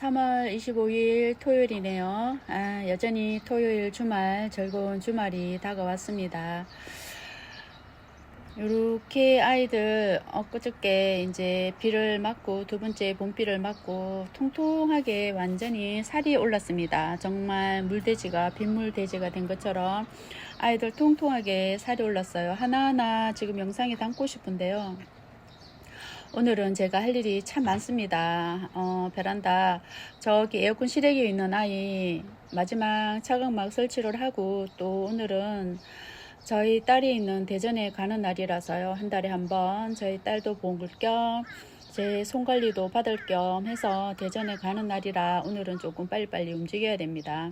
3월 25일 토요일이네요. 아, 여전히 토요일 주말, 즐거운 주말이 다가왔습니다. 이렇게 아이들 엊그저께 이제 비를 맞고 두 번째 봄비를 맞고 통통하게 완전히 살이 올랐습니다. 정말 물돼지가 빗물돼지가 된 것처럼 아이들 통통하게 살이 올랐어요. 하나하나 지금 영상에 담고 싶은데요. 오늘은 제가 할 일이 참 많습니다. 어, 베란다 저기 에어컨 실외기에 있는 아이 마지막 차광막 설치를 하고 또 오늘은 저희 딸이 있는 대전에 가는 날이라서요. 한 달에 한 번 저희 딸도 볼겸제 손관리도 받을 겸 해서 대전에 가는 날이라 오늘은 조금 빨리빨리 움직여야 됩니다.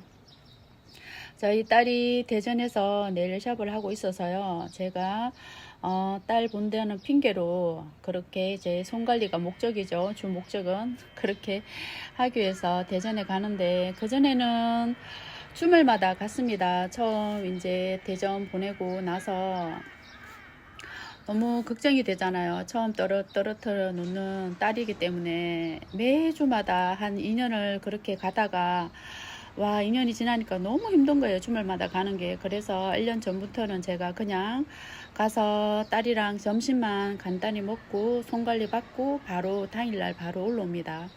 저희 딸이 대전에서 네일샵을 하고 있어서요. 제가 어, 딸 본다는 핑계로 그렇게 제 손관리가 목적이죠. 주 목적은 그렇게 하기 위해서 대전에 가는데 그전에는 주말마다 갔습니다. 처음 이제 대전 보내고 나서 너무 걱정이 되잖아요. 처음 떨어, 떨어뜨려 놓는 딸이기 때문에 매주마다 한 2년을 그렇게 가다가 와 2년이 지나니까 너무 힘든 거예요. 주말마다 가는 게. 그래서 1년 전부터는 제가 그냥 가서 딸이랑 점심만 간단히 먹고 손관리 받고 바로 당일날 바로 올라옵니다.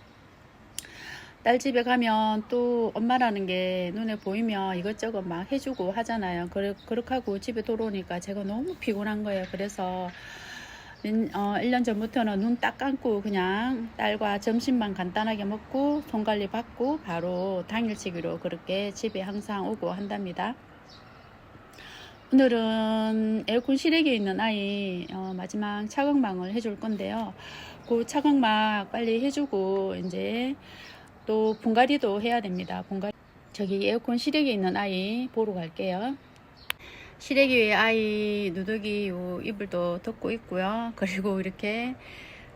딸 집에 가면 또 엄마라는 게 눈에 보이면 이것저것 막 해주고 하잖아요. 그렇게 하고 집에 돌아오니까 제가 너무 피곤한 거예요. 그래서 어, 1년 전부터는 눈 딱 감고 그냥 딸과 점심만 간단하게 먹고 손 관리 받고 바로 당일치기로 그렇게 집에 항상 오고 한답니다. 오늘은 에어컨 실외기에 있는 아이 어, 마지막 차광망을 해줄 건데요. 그 차광막 빨리 해주고 이제 또 분갈이도 해야 됩니다. 분갈이 저기 에어컨 실외기에 있는 아이 보러 갈게요. 실외기 위에 아이 누더기 요 이불도 덮고 있고요. 그리고 이렇게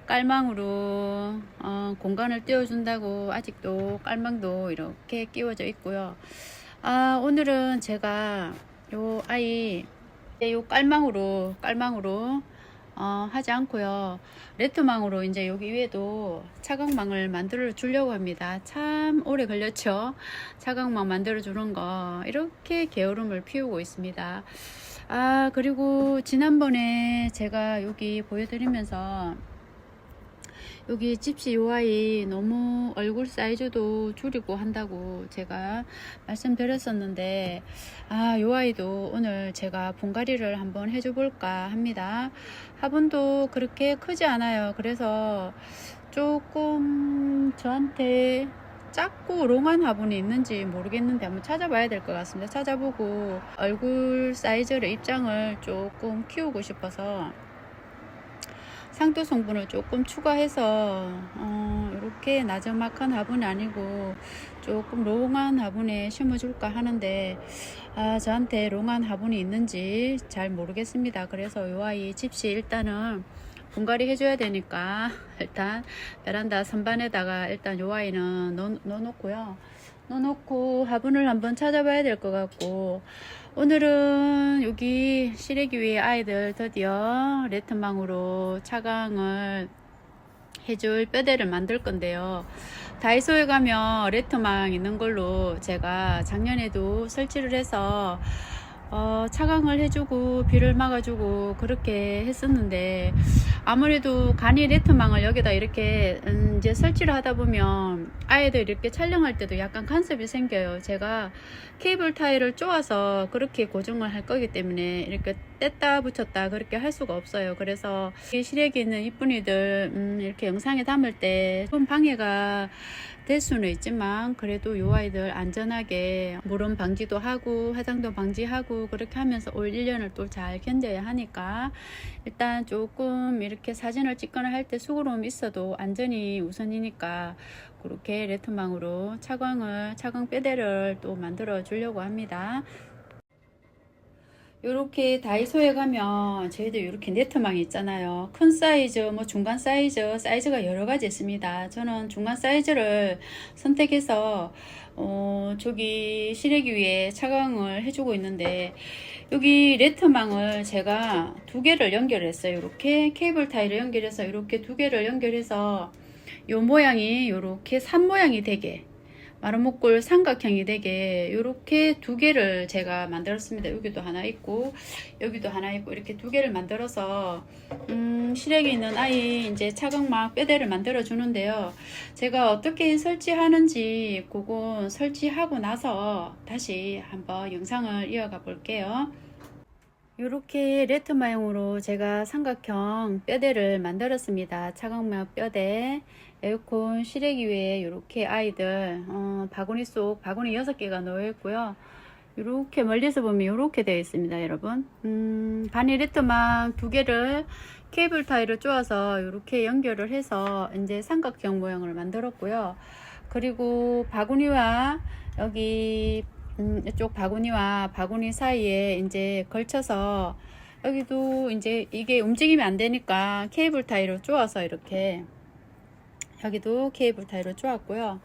깔망으로 어, 공간을 띄워준다고 아직도 깔망도 이렇게 끼워져 있고요. 아 오늘은 제가 요 아이 요 깔망으로 깔망으로 어, 하지 않고요. 레트망으로 이제 여기 위에도 차광망을 만들어 주려고 합니다. 참 오래 걸렸죠. 차광망 만들어 주는 거 이렇게 게으름을 피우고 있습니다. 아 그리고 지난번에 제가 여기 보여드리면서 여기 집시 요 아이 너무 얼굴 사이즈도 줄이고 한다고 제가 말씀드렸었는데 아 요 아이도 오늘 제가 분갈이를 한번 해줘 볼까 합니다. 화분도 그렇게 크지 않아요. 그래서 조금 저한테 작고 롱한 화분이 있는지 모르겠는데 한번 찾아봐야 될 것 같습니다. 찾아보고 얼굴 사이즈를 입장을 조금 키우고 싶어서 상토 성분을 조금 추가해서 어, 이렇게 나저막한 화분이 아니고 조금 롱한 화분에 심어줄까 하는데 아, 저한테 롱한 화분이 있는지 잘 모르겠습니다. 그래서 요 아이 집시 일단은 분갈이 해줘야 되니까 일단 베란다 선반에다가 일단 요 아이는 넣, 넣어놓고요. 넣어놓고 화분을 한번 찾아봐야 될 것 같고 오늘은 여기 시래기 위에 아이들 드디어 레트망으로 차광을 해줄 뼈대를 만들 건데요. 다이소에 가면 레트망 있는 걸로 제가 작년에도 설치를 해서 어, 차광을 해주고 비를 막아주고 그렇게 했었는데 아무래도 간이 레트망을 여기다 이렇게 음, 이제 설치를 하다 보면 아이들 이렇게 촬영할 때도 약간 간섭이 생겨요. 제가 케이블 타일을 쪼아서 그렇게 고정을 할 거기 때문에 이렇게 뗐다 붙였다 그렇게 할 수가 없어요. 그래서 이 실외기 있는 이쁜이들 음, 이렇게 영상에 담을 때좀 방해가 될 수는 있지만 그래도 요 아이들 안전하게 물음 방지도 하고 화장도 방지하고 그렇게 하면서 올 1년을 또 잘 견뎌야 하니까 일단 조금 이렇게 사진을 찍거나 할 때 수고로움이 있어도 안전이 우선이니까 그렇게 레트망으로 차광을 차광 빼대를 또 만들어 주려고 합니다. 이렇게 다이소에 가면 저희들 이렇게 네트망이 있잖아요. 큰 사이즈, 뭐 중간 사이즈, 사이즈가 여러 가지 있습니다. 저는 중간 사이즈를 선택해서 어, 저기 실외기 위에 차광을 해주고 있는데 여기 레트망을 제가 두 개를 연결했어요. 이렇게 케이블 타일을 연결해서 이렇게 두 개를 연결해서 요 모양이 요렇게 산 모양이 되게 마루목골 삼각형이 되게 요렇게 두 개를 제가 만들었습니다. 여기도 하나 있고 여기도 하나 있고 이렇게 두 개를 만들어서 음, 시래기 있는 아이 이제 차각막 뼈대를 만들어 주는데요. 제가 어떻게 설치하는지 그건 설치하고 나서 다시 한번 영상을 이어가 볼게요. 이렇게 레트 모양으로 제가 삼각형 뼈대를 만들었습니다. 차각막 뼈대, 에어컨 실외기 위에 이렇게 아이들 어, 바구니 속 바구니 6개가 놓여 있고요. 이렇게 멀리서 보면 이렇게 되어 있습니다, 여러분. 음, 바니 레트망 두 개를 케이블 타이를 쪼아서 이렇게 연결을 해서 이제 삼각형 모양을 만들었고요. 그리고 바구니와 여기 음, 이쪽 바구니와 바구니 사이에 이제 걸쳐서 여기도 이제 이게 움직이면 안 되니까 케이블 타이로 쪼아서 이렇게 여기도 케이블 타이로 쪼았고요.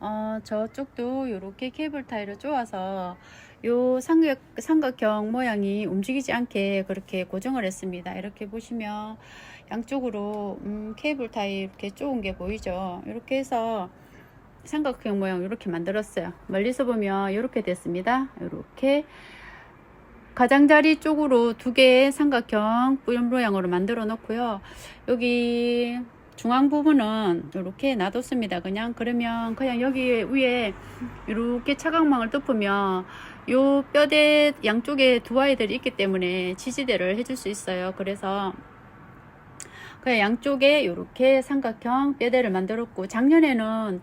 어, 저쪽도 이렇게 케이블 타이로 쪼아서 요 삼각, 삼각형 모양이 움직이지 않게 그렇게 고정을 했습니다. 이렇게 보시면 양쪽으로 음, 케이블 타이 이렇게 쪼은 게 보이죠. 이렇게 해서 삼각형 모양 이렇게 만들었어요. 멀리서 보면 이렇게 됐습니다. 이렇게 가장자리 쪽으로 두 개의 삼각형 뿌연 모양으로 만들어 놓고요. 여기 중앙 부분은 이렇게 놔뒀습니다. 그냥 그러면 그냥 여기 위에 이렇게 차각망을 덮으면 요 뼈대 양쪽에 두 아이들이 있기 때문에 지지대를 해줄 수 있어요. 그래서 그냥 양쪽에 이렇게 삼각형 뼈대를 만들었고 작년에는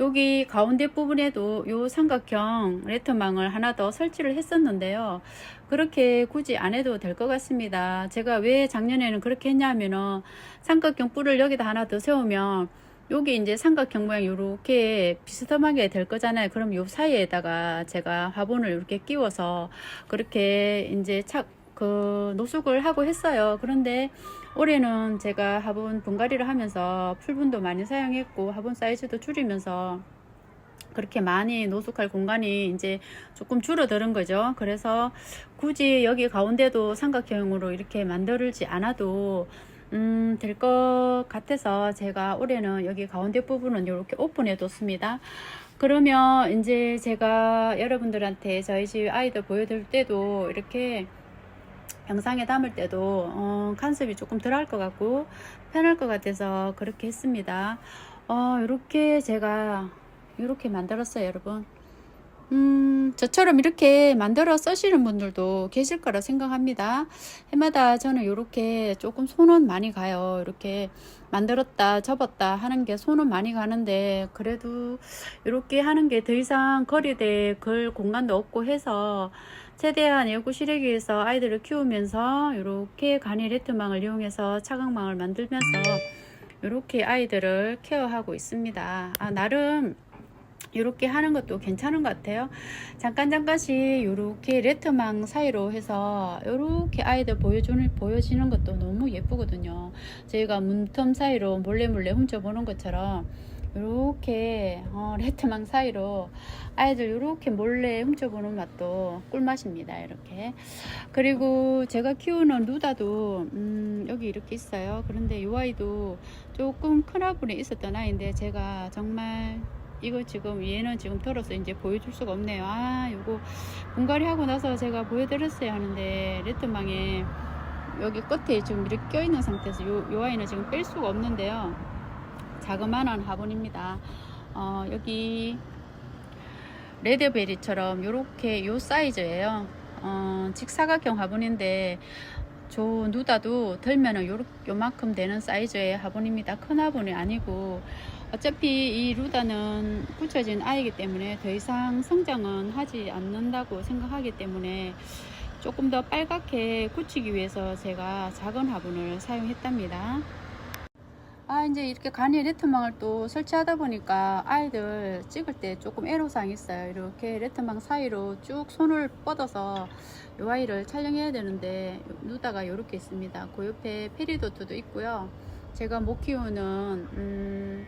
여기 가운데 부분에도 요 삼각형 레터망을 하나 더 설치를 했었는데요. 그렇게 굳이 안 해도 될 것 같습니다. 제가 왜 작년에는 그렇게 했냐면은 삼각형 뿔을 여기다 하나 더 세우면 여기 이제 삼각형 모양 이렇게 비스듬하게 될 거잖아요. 그럼 요 사이에다가 제가 화분을 이렇게 끼워서 그렇게 이제 착, 그 노숙을 하고 했어요. 그런데 올해는 제가 화분 분갈이를 하면서 풀분도 많이 사용했고 화분 사이즈도 줄이면서 그렇게 많이 노숙할 공간이 이제 조금 줄어드는 거죠. 그래서 굳이 여기 가운데도 삼각형으로 이렇게 만들지 않아도 음, 될 것 같아서 제가 올해는 여기 가운데 부분은 이렇게 오픈해 뒀습니다. 그러면 이제 제가 여러분들한테 저희 집 아이들 보여드릴 때도 이렇게 영상에 담을 때도 어, 간섭이 조금 덜할 것 같고 편할 것 같아서 그렇게 했습니다. 어, 이렇게 제가 이렇게 만들었어요, 여러분. 음, 저처럼 이렇게 만들어 쓰시는 분들도 계실 거라 생각합니다. 해마다 저는 이렇게 조금 손은 많이 가요. 이렇게 만들었다, 접었다 하는 게 손은 많이 가는데, 그래도 이렇게 하는 게 더 이상 거리대 걸 공간도 없고 해서, 최대한 예고 실외기에서 아이들을 키우면서 이렇게 간이 레트망을 이용해서 차각망을 만들면서 이렇게 아이들을 케어하고 있습니다. 아, 나름 이렇게 하는 것도 괜찮은 것 같아요. 잠깐 잠깐씩 이렇게 레트망 사이로 해서 이렇게 아이들 보여주는 보여지는 것도 너무 예쁘거든요. 저희가 문틈 사이로 몰래 몰래 훔쳐보는 것처럼 이렇게 어, 레트망 사이로 아이들 이렇게 몰래 훔쳐보는 맛도 꿀맛입니다. 이렇게 그리고 제가 키우는 루다도 음, 여기 이렇게 있어요. 그런데 이 아이도 조금 큰 화분에 있었던 아이인데 제가 정말 이거 지금 얘는 지금 털어서 이제 보여줄 수가 없네요. 아, 이거 분갈이 하고 나서 제가 보여드렸어야 하는데 레트망에 여기 끝에 지금 이렇게 껴있는 상태에서 요, 요 아이는 지금 뺄 수가 없는데요. 자그마한 화분입니다. 어, 여기 레드베리처럼 이렇게 요 사이즈예요. 어, 직사각형 화분인데 저 누다도 들면은 요, 요만큼 되는 사이즈의 화분입니다. 큰 화분이 아니고 어차피 이 루다는 굳혀진 아이기 때문에 더 이상 성장은 하지 않는다고 생각하기 때문에 조금 더 빨갛게 굳히기 위해서 제가 작은 화분을 사용했답니다. 아 이제 이렇게 간이 레트망을 또 설치하다 보니까 아이들 찍을 때 조금 애로사항이 있어요. 이렇게 레트망 사이로 쭉 손을 뻗어서 이 아이를 촬영해야 되는데 누다가 이렇게 있습니다. 그 옆에 페리도트도 있고요. 제가 못 키우는 음,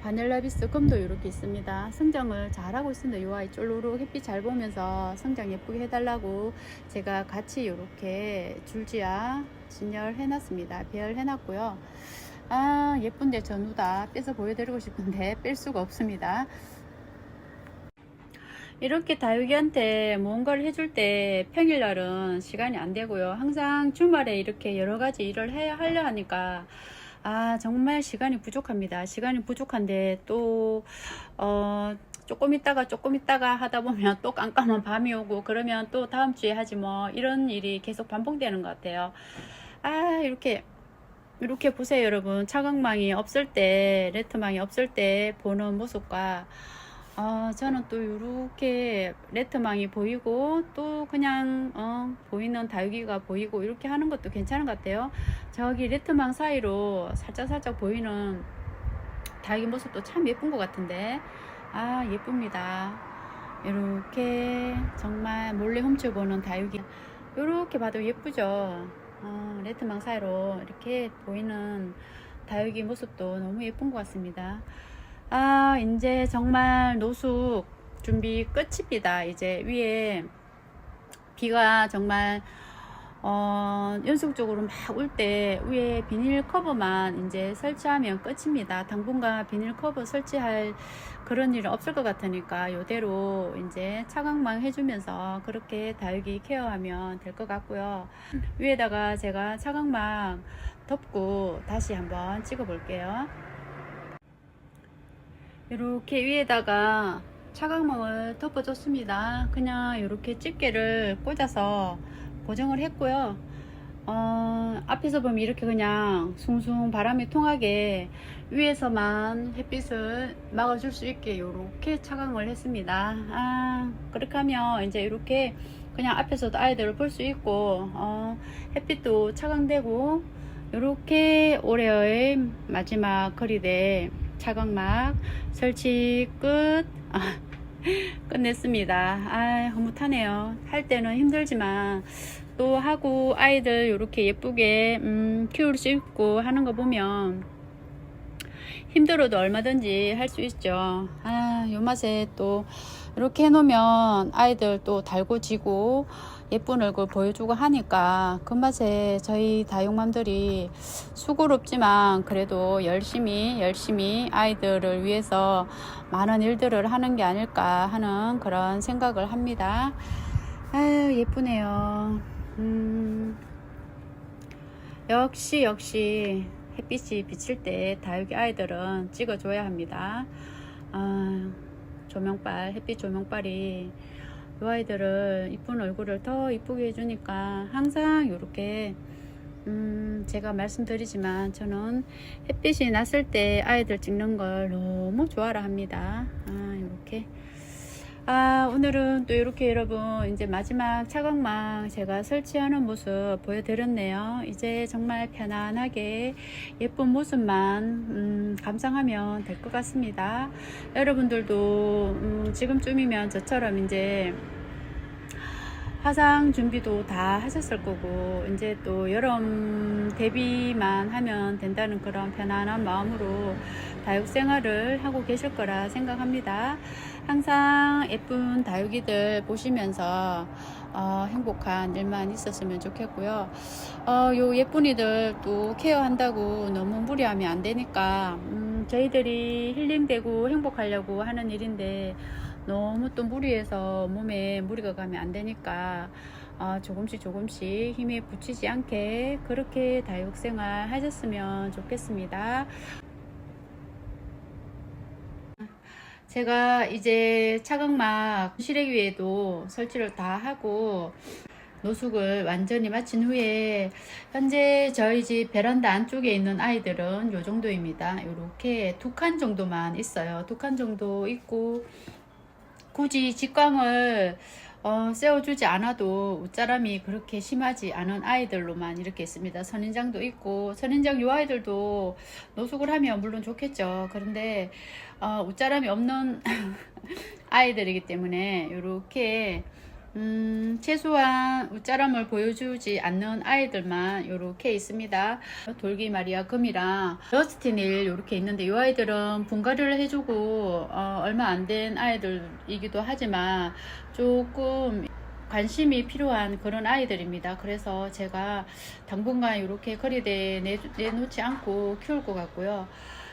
바넬라비스 금도 이렇게 있습니다. 성장을 잘하고 있습니다. 이 아이 쫄로록 햇빛 잘 보면서 성장 예쁘게 해달라고 제가 같이 이렇게 줄지어 진열해 놨습니다. 배열해 놨고요 아 예쁜데 전우다. 빼서 보여드리고 싶은데 뺄 수가 없습니다. 이렇게 다육이한테 무언가를 해줄 때 평일날은 시간이 안 되고요. 항상 주말에 이렇게 여러 가지 일을 해야 하려 하니까 아 정말 시간이 부족합니다. 시간이 부족한데 또 어, 조금 있다가 조금 있다가 하다 보면 또 깜깜한 밤이 오고 그러면 또 다음 주에 하지 뭐 이런 일이 계속 반복되는 것 같아요. 아 이렇게 이렇게 보세요 여러분. 차광망이 없을 때 레트망이 없을 때 보는 모습과 어, 저는 또 이렇게 레트망이 보이고 또 그냥 어, 보이는 다육이가 보이고 이렇게 하는 것도 괜찮은 것 같아요. 저기 레트망 사이로 살짝 살짝 보이는 다육이 모습도 참 예쁜 것 같은데. 아 예쁩니다. 이렇게 정말 몰래 훔쳐보는 다육이. 이렇게 봐도 예쁘죠 어, 레트망 사이로 이렇게 보이는 다육이 모습도 너무 예쁜 것 같습니다. 아, 이제 정말 노숙 준비 끝입니다. 이제 위에 비가 정말 어, 연속적으로 막 올 때 위에 비닐 커버만 이제 설치하면 끝입니다. 당분간 비닐 커버 설치할 그런 일은 없을 것 같으니까 이대로 이제 차광망 해주면서 그렇게 다육이 케어하면 될 것 같고요. 위에다가 제가 차광망 덮고 다시 한번 찍어 볼게요. 이렇게 위에다가 차광망을 덮어줬습니다. 그냥 이렇게 집게를 꽂아서 고정을 했고요. 어, 앞에서 보면 이렇게 그냥 숭숭 바람이 통하게 위에서만 햇빛을 막아줄 수 있게 이렇게 차광을 했습니다. 아, 그렇게 하면 이제 이렇게 그냥 앞에서도 아이들을 볼 수 있고, 어, 햇빛도 차광되고, 이렇게 올해의 마지막 거리대 차광막 설치 끝. 아, 끝냈습니다. 아, 흐뭇하네요. 할 때는 힘들지만 또 하고 아이들 이렇게 예쁘게 음, 키울 수 있고 하는 거 보면 힘들어도 얼마든지 할 수 있죠. 아, 요 맛에 또 이렇게 해놓으면 아이들 또 달고 지고 예쁜 얼굴 보여주고 하니까 그 맛에 저희 다육맘들이 수고롭지만 그래도 열심히 열심히 아이들을 위해서 많은 일들을 하는 게 아닐까 하는 그런 생각을 합니다. 아유 예쁘네요. 음, 역시 역시 햇빛이 비칠 때 다육이 아이들은 찍어줘야 합니다. 아, 조명빨 햇빛 조명빨이 이 아이들을 이쁜 얼굴을 더 이쁘게 해주니까 항상 이렇게 음, 제가 말씀드리지만 저는 햇빛이 났을 때 아이들 찍는 걸 너무 좋아라 합니다. 아, 이렇게. 아, 오늘은 또 이렇게 여러분 이제 마지막 차광망 제가 설치하는 모습 보여드렸네요. 이제 정말 편안하게 예쁜 모습만 음, 감상하면 될 것 같습니다. 여러분들도 음, 지금쯤이면 저처럼 이제 화상 준비도 다 하셨을 거고 이제 또 여름 대비만 하면 된다는 그런 편안한 마음으로 다육 생활을 하고 계실 거라 생각합니다. 항상 예쁜 다육이들 보시면서 어, 행복한 일만 있었으면 좋겠고요. 어, 요 예쁜이들 또 케어한다고 너무 무리하면 안 되니까 음, 저희들이 힐링되고 행복하려고 하는 일인데 너무 또 무리해서 몸에 무리가 가면 안 되니까 어, 조금씩 조금씩 힘에 붙이지 않게 그렇게 다육생활 하셨으면 좋겠습니다. 제가 이제 차각막 실외 위에도 설치를 다 하고 노숙을 완전히 마친 후에 현재 저희 집 베란다 안쪽에 있는 아이들은 요 정도입니다. 이렇게 두 칸 정도만 있어요. 두 칸 정도 있고 굳이 직광을 어, 세워주지 않아도 웃자람이 그렇게 심하지 않은 아이들로만 이렇게 있습니다. 선인장도 있고 선인장 요 아이들도 노숙을 하면 물론 좋겠죠. 그런데 어, 웃자람이 없는 아이들이기 때문에 이렇게 음, 최소한 웃자람을 보여주지 않는 아이들만 이렇게 있습니다. 돌기 마리아 금이랑 러스티닐 이렇게 있는데 이 아이들은 분갈이를 해주고 어, 얼마 안 된 아이들이기도 하지만 조금 관심이 필요한 그런 아이들입니다. 그래서 제가 당분간 이렇게 거리대에 내, 내놓지 않고 키울 것 같고요.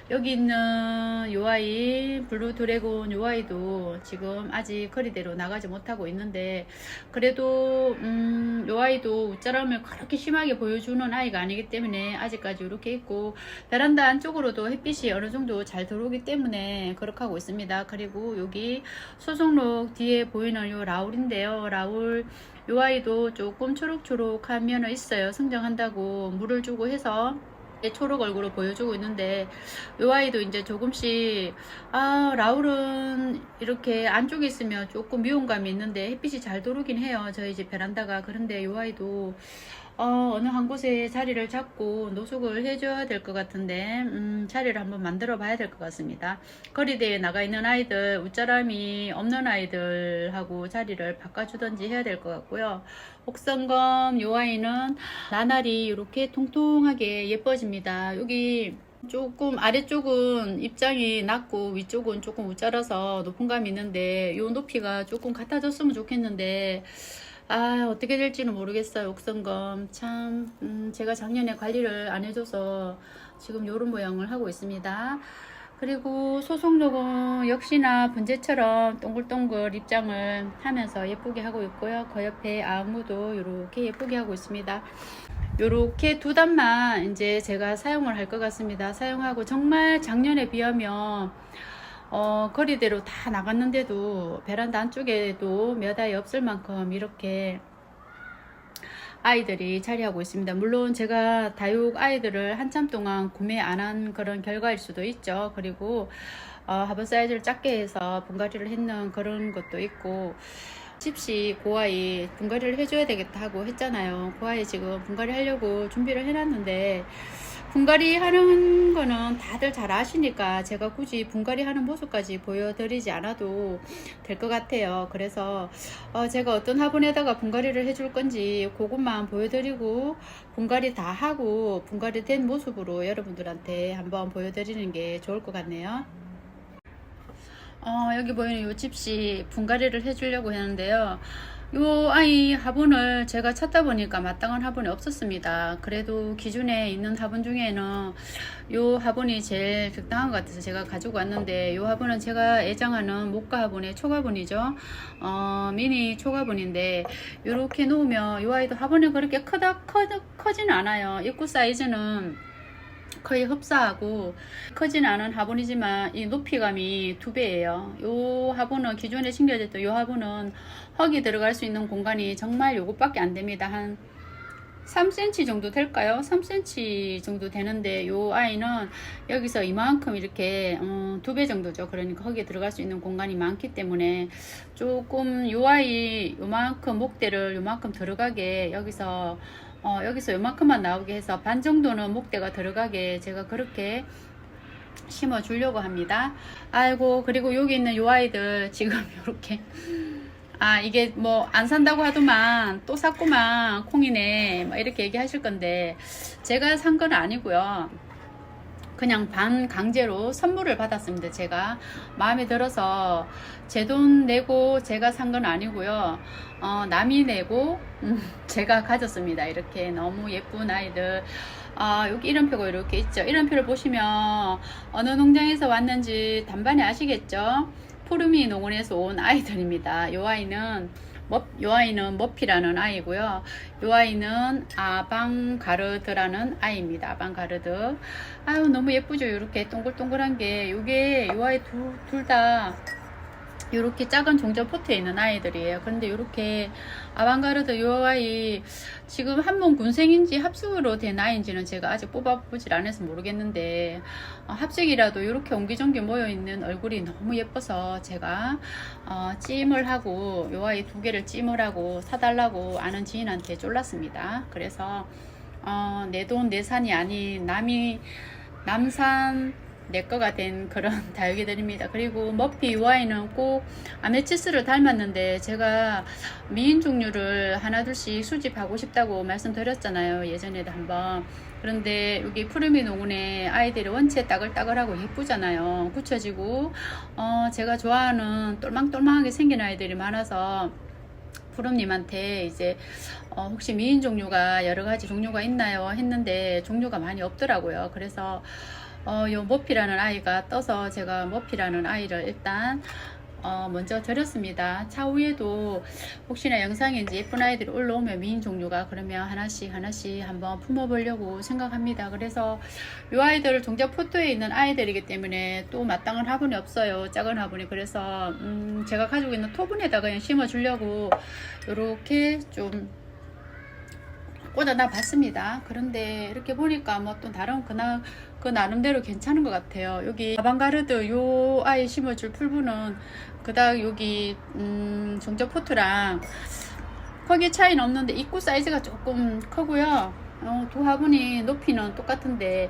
여기 있는 요 아이 블루 드래곤 요 아이도 지금 아직 거리대로 나가지 못하고 있는데 그래도 음, 요 아이도 웃자람을 그렇게 심하게 보여주는 아이가 아니기 때문에 아직까지 이렇게 있고 베란다 안쪽으로도 햇빛이 어느 정도 잘 들어오기 때문에 그렇게 하고 있습니다. 그리고 여기 소속록 뒤에 보이는 요 라울인데요. 라울 요 아이도 조금 초록초록한 면은 있어요. 성장한다고 물을 주고 해서 초록 얼굴을 보여주고 있는데 요 아이도 이제 조금씩 아 라울은 이렇게 안쪽에 있으면 조금 미온감이 있는데 햇빛이 잘 들어오긴 해요. 저희 집 베란다가 그런데 요 아이도 어, 어느 한 곳에 자리를 잡고 노숙을 해줘야 될 것 같은데 음, 자리를 한번 만들어 봐야 될 것 같습니다. 거리대에 나가 있는 아이들 웃자람이 없는 아이들하고 자리를 바꿔주던지 해야 될 것 같고요. 옥성검 요 아이는 나날이 이렇게 통통하게 예뻐집니다. 여기 조금 아래쪽은 입장이 낮고 위쪽은 조금 우짜라서 높은 감이 있는데 요 높이가 조금 같아졌으면 좋겠는데 아 어떻게 될지는 모르겠어요 옥성검. 참 음, 제가 작년에 관리를 안 해줘서 지금 요런 모양을 하고 있습니다. 그리고 소속록은 역시나 번제처럼 동글동글 입장을 하면서 예쁘게 하고 있고요. 그 옆에 아무도 이렇게 예쁘게 하고 있습니다. 요렇게 두 단만 이제 제가 사용을 할 것 같습니다. 사용하고 정말 작년에 비하면 어, 거리대로 다 나갔는데도 베란다 안쪽에도 몇 아이 없을 만큼 이렇게 아이들이 자리하고 있습니다. 물론 제가 다육 아이들을 한참 동안 구매 안 한 그런 결과일 수도 있죠. 그리고 어, 하부 사이즈를 작게 해서 분갈이를 했는 그런 것도 있고 집시 고아이 분갈이를 해줘야 되겠다 하고 했잖아요. 고아이 지금 분갈이 하려고 준비를 해놨는데 분갈이 하는 거는 다들 잘 아시니까 제가 굳이 분갈이 하는 모습까지 보여드리지 않아도 될 것 같아요. 그래서 어 제가 어떤 화분에다가 분갈이를 해줄 건지 그것만 보여드리고 분갈이 다 하고 분갈이 된 모습으로 여러분들한테 한번 보여드리는 게 좋을 것 같네요. 어, 여기 보이는 요 집시 분갈이를 해주려고 했는데요. 요 아이 화분을 제가 찾다 보니까 마땅한 화분이 없었습니다. 그래도 기준에 있는 화분 중에는 요 화분이 제일 적당한 것 같아서 제가 가지고 왔는데 요 화분은 제가 애정하는 목가 화분의 초가분이죠. 어, 미니 초가분인데 요렇게 놓으면 요 아이도 화분이 그렇게 크다 커, 커지는 않아요. 입구 사이즈는 거의 흡사하고 크진 않은 화분이지만 이 높이감이 두 배예요. 요 화분은 기존에 심겨졌던 요 화분은 흙이 들어갈 수 있는 공간이 정말 요것밖에 안 됩니다. 한 3cm 정도 될까요? 3cm 정도 되는데 요 아이는 여기서 이만큼 이렇게 어, 두배 정도죠. 그러니까 거기에 들어갈 수 있는 공간이 많기 때문에 조금 요 아이 요만큼 목대를 요만큼 들어가게 여기서 어, 여기서 요만큼만 나오게 해서 반 정도는 목대가 들어가게 제가 그렇게 심어 주려고 합니다. 아이고 그리고 여기 있는 요 아이들 지금 이렇게 아 이게 뭐 안 산다고 하더만 또 샀구만 콩이네 막 이렇게 얘기하실 건데 제가 산 건 아니고요. 그냥 반 강제로 선물을 받았습니다 제가. 마음에 들어서 제 돈 내고 제가 산 건 아니고요. 어, 남이 내고 음, 제가 가졌습니다. 이렇게 너무 예쁜 아이들. 아, 여기 이름표가 이렇게 있죠. 이름표를 보시면 어느 농장에서 왔는지 단반에 아시겠죠? 푸르미 농원에서 온 아이들입니다. 이 아이는 머, 요 아이는 머피라는 아이고요. 요 아이는 아방가르드라는 아이입니다. 아방가르드. 아유 너무 예쁘죠. 이렇게 동글동글한 게 요게 요 아이 둘다 이렇게 작은 종전 포트에 있는 아이들이에요. 그런데 이렇게 아방가르드 요 아이 지금 한번 군생인지 합숙으로 된 아이인지는 제가 아직 뽑아보질 않아서 모르겠는데 어, 합숙이라도 이렇게 옹기종기 모여있는 얼굴이 너무 예뻐서 제가 어, 찜을 하고 요 아이 두 개를 찜을 하고 사달라고 아는 지인한테 쫄랐습니다. 그래서 어, 내 돈 내산이 아닌 남이 남산 내 거가 된 그런 다육이들입니다. 그리고 머피 UI는 꼭 아메치스를 닮았는데 제가 미인 종류를 하나둘씩 수집하고 싶다고 말씀드렸잖아요. 예전에도 한번. 그런데 여기 푸르미 농원의 아이들이 원체 따글따글하고 예쁘잖아요. 굳혀지고 어, 제가 좋아하는 똘망똘망하게 생긴 아이들이 많아서 푸름님한테 이제 어, 혹시 미인 종류가 여러 가지 종류가 있나요? 했는데 종류가 많이 없더라고요. 그래서 어, 요 모피라는 아이가 떠서 제가 모피라는 아이를 일단 어, 먼저 드렸습니다. 차후에도 혹시나 이제 예쁜 아이들이 올라오면 미인 종류가 그러면 하나씩 하나씩 한번 품어보려고 생각합니다. 그래서 이 아이들 종자 포토에 있는 아이들이기 때문에 또 마땅한 화분이 없어요. 작은 화분이. 그래서 음, 제가 가지고 있는 토분에다가 그냥 심어주려고 이렇게 좀 꽂아놔 봤습니다. 그런데 이렇게 보니까 뭐 또 다른 그나 그 나름대로 괜찮은 것 같아요. 여기 아방가르드 요 아이 심어줄 풀분은 그닥 여기 음, 종자 포트랑 크기 차이는 없는데 입구 사이즈가 조금 크고요. 어, 두 화분이 높이는 똑같은데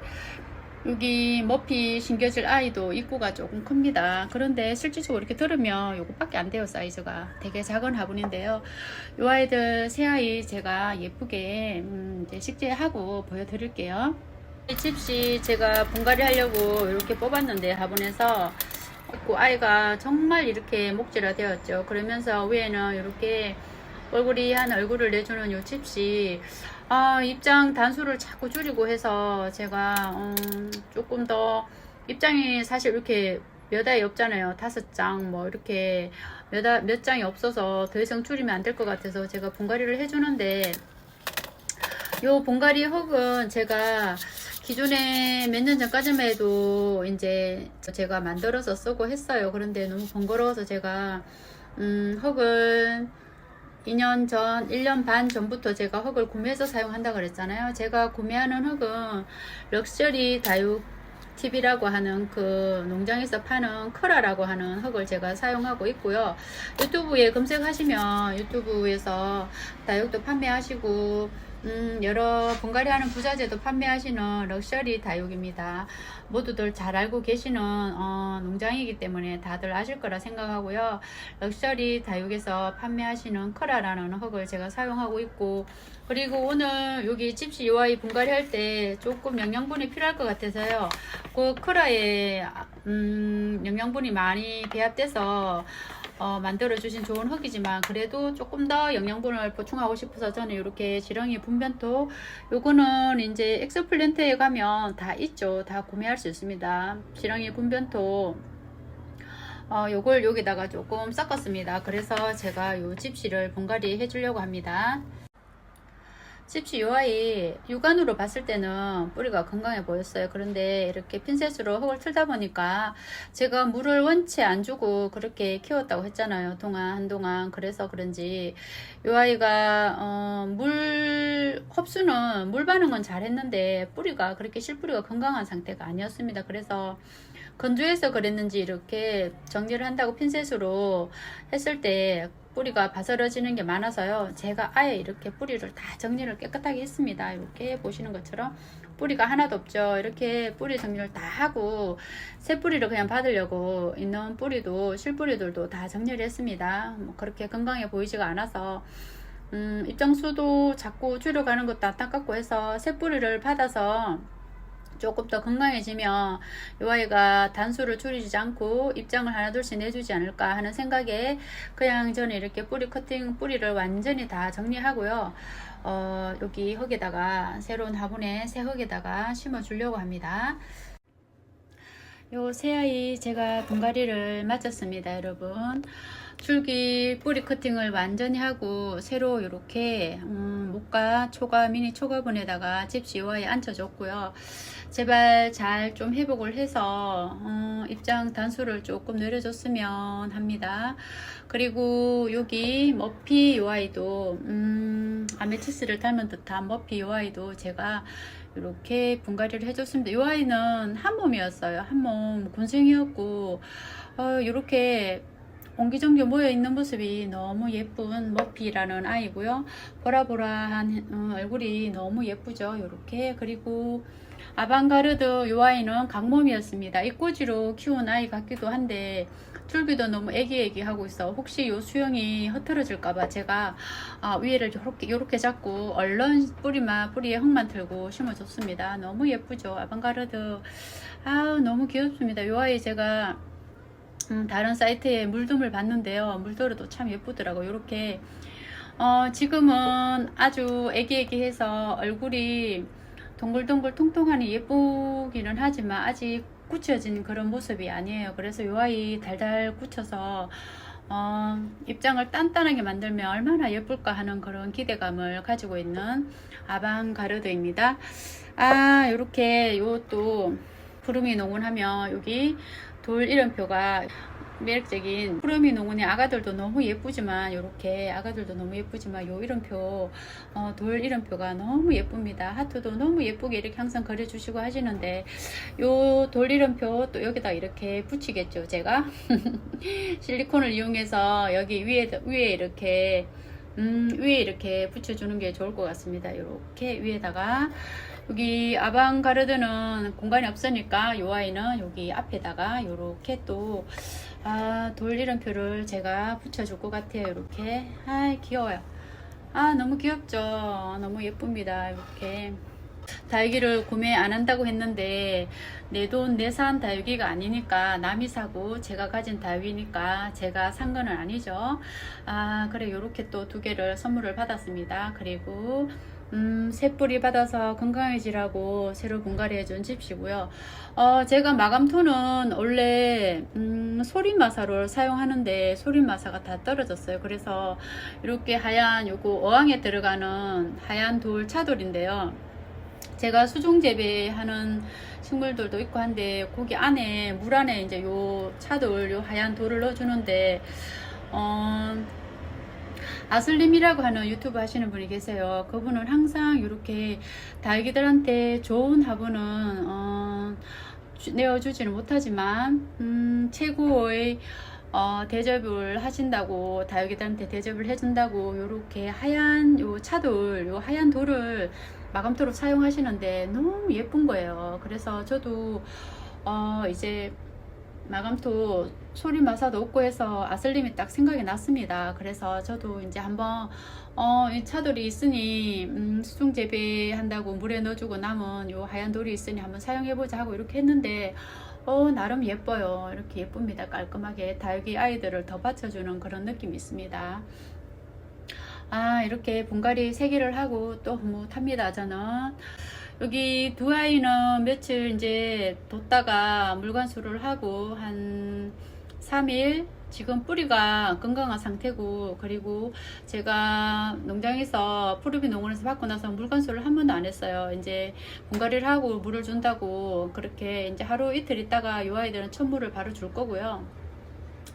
여기 머피 신겨질 아이도 입구가 조금 큽니다. 그런데 실질적으로 이렇게 들으면 요거밖에 안 돼요 사이즈가 되게 작은 화분인데요. 요 아이들 새 아이 제가 예쁘게 음, 이제 식재하고 보여드릴게요. 이 집시 제가 분갈이 하려고 이렇게 뽑았는데 화분에서 그 아이가 정말 이렇게 목질화 되었죠. 그러면서 위에는 이렇게 얼굴이 한 얼굴을 내주는 요 집시 아, 입장 단수를 자꾸 줄이고 해서 제가 음, 조금 더 입장이 사실 이렇게 몇 아이 없잖아요. 다섯 장 뭐 이렇게 몇, 아, 몇 장이 없어서 더 이상 줄이면 안 될 것 같아서 제가 분갈이를 해주는데 요 분갈이 흙은 제가 기존에 몇 년 전까지만 해도 이제 제가 만들어서 쓰고 했어요. 그런데 너무 번거로워서 제가 음, 흙을 2년 전, 1년 반 전부터 제가 흙을 구매해서 사용한다 그랬잖아요. 제가 구매하는 흙은 럭셔리 다육 TV라고 하는 그 농장에서 파는 크라라고 하는 흙을 제가 사용하고 있고요. 유튜브에 검색하시면 유튜브에서 다육도 판매하시고 음, 여러 분갈이 하는 부자재도 판매하시는 럭셔리 다육입니다. 모두들 잘 알고 계시는 어, 농장이기 때문에 다들 아실 거라 생각하고요. 럭셔리 다육에서 판매하시는 크라라는 흙을 제가 사용하고 있고 그리고 오늘 여기 집시 UI 분갈이 할 때 조금 영양분이 필요할 것 같아서요. 그 크라에 음, 영양분이 많이 배합돼서 어, 만들어주신 좋은 흙이지만 그래도 조금 더 영양분을 보충하고 싶어서 저는 이렇게 지렁이 분변토 요거는 이제 엑스플랜트에 가면 다 있죠. 다 구매할 수 있습니다. 지렁이 분변토. 어, 요걸 여기다가 조금 섞었습니다. 그래서 제가 요 집시를 분갈이 해주려고 합니다 집시 요 아이 육안으로 봤을 때는 뿌리가 건강해 보였어요. 그런데 이렇게 핀셋으로 흙을 틀다 보니까 제가 물을 원체 안 주고 그렇게 키웠다고 했잖아요. 동안 한동안 그래서 그런지 요 아이가 어, 물 흡수는 물 반응은 잘했는데 뿌리가 그렇게 실뿌리가 건강한 상태가 아니었습니다. 그래서 건조해서 그랬는지 이렇게 정리를 한다고 핀셋으로 했을 때 뿌리가 바스러지는 게 많아서요. 제가 아예 이렇게 뿌리를 다 정리를 깨끗하게 했습니다. 이렇게 보시는 것처럼 뿌리가 하나도 없죠. 이렇게 뿌리 정리를 다 하고 새 뿌리를 그냥 받으려고 있는 뿌리도 실뿌리들도 다 정리를 했습니다. 뭐 그렇게 건강해 보이지가 않아서 음, 입장수도 자꾸 줄여가는 것도 안타깝고 해서 새 뿌리를 받아서 조금 더 건강해지면 이 아이가 단수를 줄이지 않고 입장을 하나 둘씩 내주지 않을까 하는 생각에 그냥 저는 이렇게 뿌리 커팅 뿌리를 완전히 다 정리하고요. 어, 여기 흙에다가 새로운 화분에 새 흙에다가 심어 주려고 합니다. 요 새아이 제가 분갈이를 마쳤습니다 여러분 줄기 뿌리 커팅을 완전히 하고 새로 이렇게 음, 목과 초가 미니 초가분에다가 집시와에 앉혀줬고요 제발 잘 좀 회복을 해서 어, 입장 단수를 조금 내려줬으면 합니다 그리고 여기 머피 요아이도 음, 아메티스를 닮은 듯한 머피 요아이도 제가 이렇게 분갈이를 해줬습니다. 이 아이는 한 몸이었어요. 한몸 군생이었고 어, 이렇게 옹기종기 모여 있는 모습이 너무 예쁜 머피라는 아이고요. 보라보라한 어, 얼굴이 너무 예쁘죠. 이렇게 그리고 아방가르드 이 아이는 강몸이었습니다. 입꼬지로 키운 아이 같기도 한데 줄기도 너무 애기애기 하고 있어. 혹시 요 수영이 흐트러질까봐 제가 아, 위에를 이렇게 요렇게 잡고 얼른 뿌리만 뿌리에 흙만 틀고 심어줬습니다. 너무 예쁘죠. 아방가르드 아 너무 귀엽습니다. 요 아이 제가 음, 다른 사이트에 물둠을 봤는데요. 물도르도 참 예쁘더라고요. 이렇게 어, 지금은 아주 애기애기해서 얼굴이 동글동글 통통하니 예쁘기는 하지만 아직 굳혀진 그런 모습이 아니에요. 그래서 요 아이 달달 굳혀서 어, 입장을 단단하게 만들면 얼마나 예쁠까 하는 그런 기대감을 가지고 있는 아방가르드입니다. 아, 요렇게 요또 푸르미 농원하면 여기 돌 이름표가 매력적인 푸르미 농원의 아가들도 너무 예쁘지만 이렇게 아가들도 너무 예쁘지만 요 이름표 어, 돌 이름표가 너무 예쁩니다. 하트도 너무 예쁘게 이렇게 항상 그려주시고 하시는데 요 돌 이름표 또 여기다 이렇게 붙이겠죠 제가? 실리콘을 이용해서 여기 위에 위에 이렇게 음, 위에 이렇게 붙여주는 게 좋을 것 같습니다. 이렇게 위에다가 여기 아방가르드는 공간이 없으니까 요 아이는 여기 앞에다가 이렇게 또 아, 돌 이름표를 제가 붙여줄 것 같아요. 이렇게. 아, 귀여워요. 아, 너무 귀엽죠? 너무 예쁩니다. 이렇게. 다육이를 구매 안 한다고 했는데 내 돈 내산 다육이가 아니니까 남이 사고 제가 가진 다육이니까 제가 산 거는 아니죠. 아, 그래 요렇게 또 두 개를 선물을 받았습니다. 그리고 음, 새뿌리 받아서 건강해지라고 새로 분갈이 해준 집시고요. 어, 제가 마감토는 원래 음, 소림마사를 사용하는데 소림마사가 다 떨어졌어요. 그래서 이렇게 하얀 요거 어항에 들어가는 하얀 돌 차돌인데요. 제가 수중 재배하는 식물들도 있고 한데 거기 안에 물 안에 이제 요 차돌 요 하얀 돌을 넣어주는데 어, 아슬림이라고 하는 유튜브 하시는 분이 계세요. 그분은 항상 이렇게 다육이들한테 좋은 화분은 어, 주- 내어주지는 못하지만 음, 최고의 어, 대접을 하신다고 다육이들한테 대접을 해준다고 요렇게 하얀 요 차돌 요 하얀 돌을 마감토로 사용하시는데 너무 예쁜 거예요. 그래서 저도 어, 이제 마감토 소리 마사도 없고 해서 아슬림이 딱 생각이 났습니다. 그래서 저도 이제 한번 어, 이 차돌이 있으니 음, 수중 재배한다고 물에 넣어주고 남은 요 하얀 돌이 있으니 한번 사용해보자 하고 이렇게 했는데 어, 나름 예뻐요. 이렇게 예쁩니다. 깔끔하게 다육이 아이들을 더 받쳐주는 그런 느낌이 있습니다. 아, 이렇게 분갈이 세 개를 하고 또 흐뭇합니다, 저는. 여기 두 아이는 며칠 이제 뒀다가 물관수를 하고 한 3일 지금 뿌리가 건강한 상태고 그리고 제가 농장에서 푸르비 농원에서 받고 나서 물관수를 한 번도 안 했어요. 이제 분갈이를 하고 물을 준다고 그렇게 이제 하루 이틀 있다가 이 아이들은 천물을 바로 줄 거고요.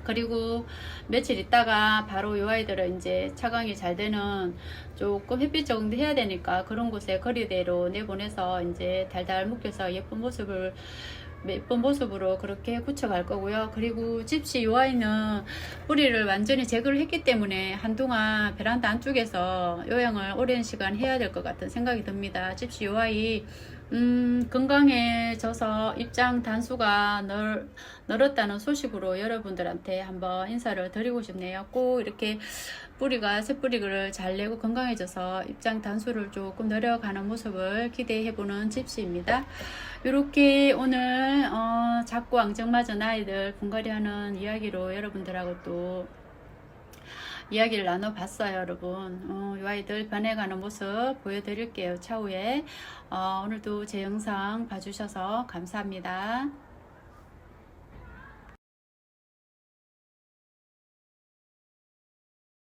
그리고 며칠 있다가 바로 이 아이들은 이제 차광이 잘 되는 조금 햇빛 적응도 해야 되니까 그런 곳에 거리대로 내보내서 이제 달달 묶여서 예쁜 모습을 예쁜 모습으로 그렇게 굳혀갈 거고요. 그리고 집시 이 아이는 뿌리를 완전히 제거를 했기 때문에 한동안 베란다 안쪽에서 요양을 오랜 시간 해야 될 것 같은 생각이 듭니다. 집시 이 아이 음, 건강해져서 입장 단수가 늘, 늘었다는 소식으로 여러분들한테 한번 인사를 드리고 싶네요. 꼭 이렇게 뿌리가 새뿌리를 잘 내고 건강해져서 입장 단수를 조금 늘어가는 모습을 기대해보는 집시입니다. 이렇게 오늘 어, 작고 앙증맞은 아이들 분갈이하는 이야기로 여러분들하고 또 이야기를 나눠봤어요, 여러분. 어, 이 아이들 변해가는 모습 보여드릴게요, 차후에. 어, 오늘도 제 영상 봐주셔서 감사합니다.